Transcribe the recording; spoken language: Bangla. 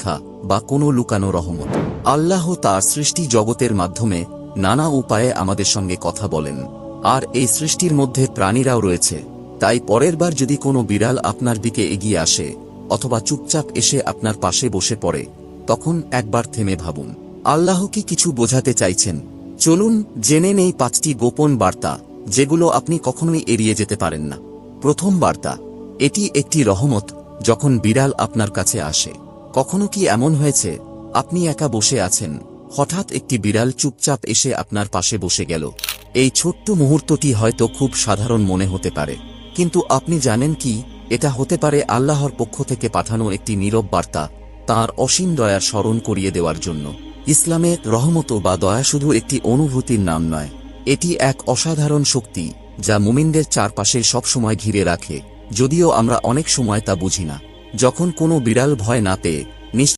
পরীক্ষা বা কোনো লুকানো রহমত। আল্লাহ তার সৃষ্টি জগতের মাধ্যমে নানা উপায়ে আমাদের সঙ্গে কথা বলেন। আর এই সৃষ্টির মধ্যে প্রাণীরাও রয়েছে। তাই পরের বার যদি কোনো বিড়াল আপনার দিকে এগিয়ে আসে অথবা চুপচাপ এসে আপনার পাশে বসে পড়ে, তখন একবার থেমে ভাবুন। আল্লাহ কি কিছু বোঝাতে চাইছেন? চলুন জেনে নেই পাঁচটি গোপন বার্তা, যেগুলো আপনি কখনোই এড়িয়ে যেতে পারেন না। প্রথম বার্তা, এটি একটি রহমত যখন বিড়াল আপনার কাছে আসে। কখনো কি এমন হয়েছে? আপনি একা বসে আছেন। হঠাৎ একটি বিড়াল চুপচাপ এসে আপনার পাশে বসে গেল। এই ছোট্ট মুহূর্তটি হয়তো খুব সাধারণ মনে হতে পারে। কিন্তু আপনি জানেন কি? এটা হতে পারে আল্লাহর পক্ষ থেকে পাঠানো একটি নীরব বার্তা, তাঁর অসীম দয়ার স্মরণ করিয়ে দেওয়ার জন্য। ইসলামে রহমত বা দয়া শুধু একটি অনুভূতির নাম নয়। এটি এক অসাধারণ শক্তি, যা মুমিনদের চারপাশে সবসময় ঘিরে রাখে, যদিও আমরা অনেক সময় তা বুঝি না। যখন কোনো বিড়াল ভয় না পেয়ে